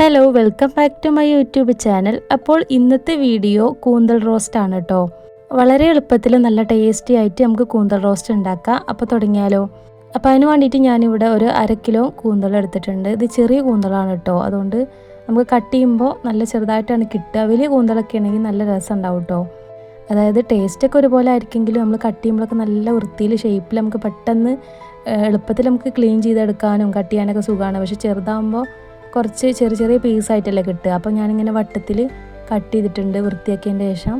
Hello welcome back to my YouTube channel അപ്പോൾ ഇന്നത്തെ video കൂന്തൽ റോസ്റ്റ് ആണ് കേട്ടോ വളരെ എളുപ്പത്തിൽ നല്ല ടേസ്റ്റി ആയിട്ട് നമുക്ക് കൂന്തൽ റോസ്റ്റ് ഉണ്ടാക്കാം. അപ്പോൾ തുടങ്ങിയാലോ. അപ്പോൾ അതിന് വേണ്ടിയിട്ട് ഞാനിവിടെ ഒരു അര കിലോ കൂന്തൽ എടുത്തിട്ടുണ്ട്. ഇത് ചെറിയ കൂന്തളാണ് കേട്ടോ അതുകൊണ്ട് നമുക്ക് കട്ട് ചെയ്യുമ്പോൾ നല്ല ചെറുതായിട്ടാണ് കിട്ടുക. വലിയ കൂന്തളൊക്കെ ആണെങ്കിൽ നല്ല രസം ഉണ്ടാവും കേട്ടോ അതായത് ടേസ്റ്റൊക്കെ ഒരുപോലെ ആയിരിക്കെങ്കിലും നമ്മൾ കട്ട് ചെയ്യുമ്പോഴൊക്കെ നല്ല വൃത്തിയിൽ ഷേപ്പിൽ നമുക്ക് പെട്ടെന്ന് എളുപ്പത്തിൽ നമുക്ക് ക്ലീൻ ചെയ്തെടുക്കാനും കട്ട് ചെയ്യാനൊക്കെ സുഖമാണ്. പക്ഷെ ചെറുതാകുമ്പോൾ കുറച്ച് ചെറിയ ചെറിയ പീസായിട്ടല്ലേ കിട്ടുക. അപ്പോൾ ഞാനിങ്ങനെ വട്ടത്തിൽ കട്ട് ചെയ്തിട്ടുണ്ട് വൃത്തിയാക്കിയതിന്റെ ശേഷം.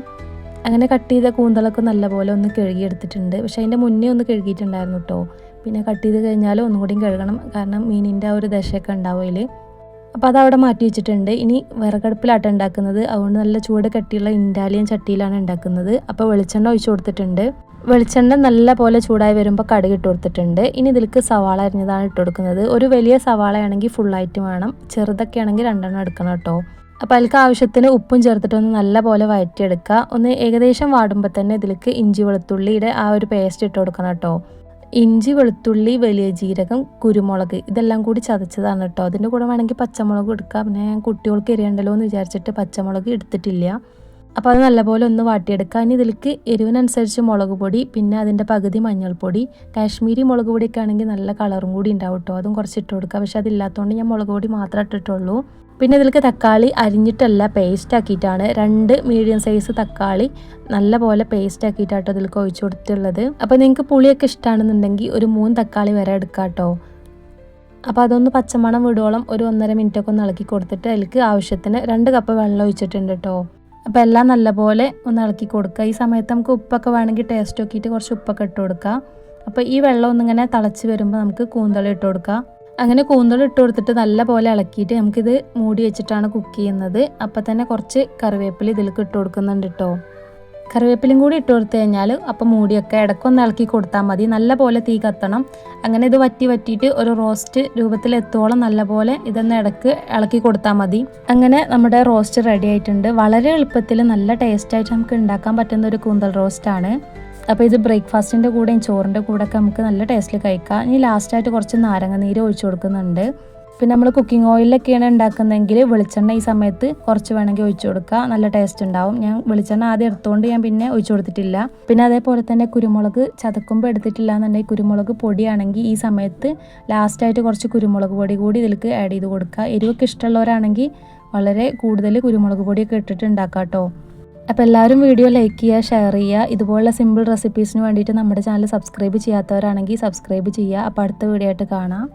അങ്ങനെ കട്ട് ചെയ്ത കൂന്തളൊക്കെ നല്ലപോലെ ഒന്ന് കഴുകിയെടുത്തിട്ടുണ്ട്. പക്ഷേ അതിന്റെ മുന്നേ ഒന്ന് കഴുകിയിട്ടുണ്ടായിരുന്നു കേട്ടോ പിന്നെ കട്ട് ചെയ്ത് കഴിഞ്ഞാൽ ഒന്നും കൂടിയും കഴുകണം. കാരണം മീനിന്റെ ആ ഒരു ദശയൊക്കെ ഉണ്ടാവും അതിൽ അപ്പോൾ അവിടെ മാറ്റി വെച്ചിട്ടുണ്ട്. ഇനി വിറകടുപ്പിലാട്ടം ഉണ്ടാക്കുന്നത്. അതുകൊണ്ട് നല്ല ചൂട് കട്ടിയുള്ള ഇൻഡാലിയൻ ചട്ടിയിലാണ് ഉണ്ടാക്കുന്നത്. അപ്പോൾ വെളിച്ചെണ്ണ ഒഴിച്ചു കൊടുത്തിട്ടുണ്ട്. വെളിച്ചെണ്ണ നല്ല പോലെ ചൂടായി വരുമ്പോൾ കടുക് ഇട്ട് കൊടുത്തിട്ടുണ്ട്. ഇനി ഇതിലേക്ക് സവാള അരിഞ്ഞതാണ് ഇട്ട് കൊടുക്കുന്നത്. ഒരു വലിയ സവാളയാണെങ്കിൽ ഫുള്ളായിട്ട് വേണം. ചെറുതൊക്കെ ആണെങ്കിൽ രണ്ടെണ്ണം എടുക്കണം കേട്ടോ. അപ്പോൾ അതിൽക്ക് ആവശ്യത്തിന് ഉപ്പും ചേർത്തിട്ട് ഒന്ന് നല്ല പോലെ വഴറ്റിയെടുക്കുക ഒന്ന് ഏകദേശം വാടുമ്പോൾ തന്നെ ഇതിലേക്ക് ഇഞ്ചി വെളുത്തുള്ളിയുടെ ആ ഒരു പേസ്റ്റ് ഇട്ട് കൊടുക്കണം കേട്ടോ. ഇഞ്ചി വെളുത്തുള്ളി വലിയ ജീരകം കുരുമുളക് ഇതെല്ലാം കൂടി ചതച്ചതാണ് കേട്ടോ. അതിന്റെ കൂടെ വേണമെങ്കിൽ പച്ചമുളക് എടുക്കാം. പിന്നെ ഞാൻ കുട്ടികൾക്ക് എരിയണ്ടല്ലോ എന്ന് വിചാരിച്ചിട്ട് പച്ചമുളക് എടുത്തിട്ടില്ല. അപ്പോൾ അത് നല്ലപോലെ ഒന്ന് വാട്ടിയെടുക്കുക. ഇനി ഇതിലേക്ക് എരിവിനനുസരിച്ച് മുളക് പൊടി പിന്നെ അതിന്റെ പകുതി മഞ്ഞൾപ്പൊടി കാശ്മീരി മുളക് പൊടിയൊക്കെ ആണെങ്കിൽ നല്ല കളറും കൂടി ഉണ്ടാവും കേട്ടോ. അതും കുറച്ച് ഇട്ട് കൊടുക്കുക. പക്ഷെ അതില്ലാത്തതുകൊണ്ട് ഞാൻ മുളക് പൊടി മാത്രമേ ഇട്ടിട്ടുള്ളൂ. പിന്നെ ഇതിലേക്ക് തക്കാളി അരിഞ്ഞിട്ടല്ല പേസ്റ്റ് ആക്കിയിട്ടാണ്. രണ്ട് മീഡിയം സൈസ് തക്കാളി നല്ല പോലെ പേസ്റ്റ് ആക്കിയിട്ടാട്ടോ ഇതിലേക്ക് ഒഴിച്ചു കൊടുത്തിട്ടുള്ളത്. അപ്പോൾ നിങ്ങൾക്ക് പുളിയൊക്കെ ഇഷ്ടമാണെന്നുണ്ടെങ്കിൽ ഒരു മൂന്ന് തക്കാളി വരെ എടുക്കാം കേട്ടോ. അപ്പോൾ അതൊന്ന് പച്ചമണം വിടുവോളം ഒരു ഒന്നര മിനിറ്റൊക്കെ ഒന്ന് ഇളക്കി കൊടുത്തിട്ട് അതിലേക്ക് ആവശ്യത്തിന് രണ്ട് കപ്പ് വെള്ളം ഒഴിച്ചിട്ടുണ്ട് കേട്ടോ. അപ്പോൾ എല്ലാം നല്ലപോലെ ഒന്ന് ഇളക്കി കൊടുക്കുക. ഈ സമയത്ത് നമുക്ക് ഉപ്പൊക്കെ വേണമെങ്കിൽ ടേസ്റ്റ് നോക്കിയിട്ട് കുറച്ച് ഉപ്പൊക്കെ ഇട്ട് കൊടുക്കുക അപ്പോൾ ഈ വെള്ളം ഒന്നിങ്ങനെ തിളച്ച് വരുമ്പോൾ നമുക്ക് കൂന്തളം ഇട്ട് കൊടുക്കുക അങ്ങനെ കൂന്തളം ഇട്ട് കൊടുത്തിട്ട് നല്ല പോലെ ഇളക്കിയിട്ട് നമുക്കിത് മൂടി വെച്ചിട്ടാണ് കുക്ക് ചെയ്യുന്നത്. അപ്പോൾ തന്നെ കുറച്ച് കറിവേപ്പില ഇതിലേക്ക് ഇട്ട് കൊടുക്കുന്നുണ്ട് കേട്ടോ കറിവേപ്പിലയും കൂടി ഇട്ട് കൊടുത്തു കഴിഞ്ഞാൽ അപ്പം മൂടിയൊക്കെ ഇടയ്ക്കൊന്ന് ഇളക്കി കൊടുത്താൽ മതി. നല്ല പോലെ തീ കത്തണം. അങ്ങനെ ഇത് വറ്റി വറ്റിയിട്ട് ഒരു റോസ്റ്റ് രൂപത്തിൽ എത്തോളം നല്ല പോലെ ഇതൊന്ന് ഇടയ്ക്ക് ഇളക്കി കൊടുത്താൽ മതി. അങ്ങനെ നമ്മുടെ റോസ്റ്റ് റെഡി ആയിട്ടുണ്ട്. വളരെ എളുപ്പത്തിൽ നല്ല ടേസ്റ്റായിട്ട് നമുക്ക് ഉണ്ടാക്കാൻ പറ്റുന്ന ഒരു കൂന്തൽ റോസ്റ്റാണ് അപ്പോൾ ഇത് ബ്രേക്ക്ഫാസ്റ്റിന്റെ കൂടെയും ചോറിന്റെ കൂടെയൊക്കെ നമുക്ക് നല്ല ടേസ്റ്റിൽ കഴിക്കാം. ഇനി ലാസ്റ്റായിട്ട് കുറച്ച് നാരങ്ങ നീര് ഒഴിച്ചു കൊടുക്കുന്നുണ്ട്. പിന്നെ നമ്മൾ കുക്കിംഗ് ഓയിലൊക്കെയാണ് ഉണ്ടാക്കുന്നതെങ്കിൽ വെളിച്ചെണ്ണ ഈ സമയത്ത് കുറച്ച് വേണമെങ്കിൽ ഒഴിച്ചു കൊടുക്കുക നല്ല ടേസ്റ്റ് ഉണ്ടാവും ഞാൻ വെളിച്ചെണ്ണ ആദ്യം എടുത്തുകൊണ്ട് ഞാൻ പിന്നെ ഒഴിച്ചു കൊടുത്തിട്ടില്ല. പിന്നെ അതേപോലെ തന്നെ കുരുമുളക് ചതക്കുമ്പോൾ എടുത്തിട്ടില്ല എന്നുണ്ടെങ്കിൽ കുരുമുളക് പൊടിയാണെങ്കിൽ ഈ സമയത്ത് ലാസ്റ്റായിട്ട് കുറച്ച് കുരുമുളക് പൊടി കൂടി ഇതിലേക്ക് ആഡ് ചെയ്ത് കൊടുക്കുക എരിവൊക്കെ ഇഷ്ടമുള്ളവരാണെങ്കിൽ വളരെ കൂടുതൽ കുരുമുളക് പൊടിയൊക്കെ ഇട്ടിട്ട് ഉണ്ടാക്കാം കേട്ടോ അപ്പോൾ എല്ലാവരും വീഡിയോ ലൈക്ക് ചെയ്യുക ഷെയർ ചെയ്യുക ഇതുപോലുള്ള സിമ്പിൾ റെസിപ്പീസിന് വേണ്ടിയിട്ട് നമ്മുടെ ചാനൽ സബ്സ്ക്രൈബ് ചെയ്യാത്തവരാണെങ്കിൽ സബ്സ്ക്രൈബ് ചെയ്യുക അപ്പോൾ അടുത്ത വീഡിയോ ആയിട്ട് കാണാം.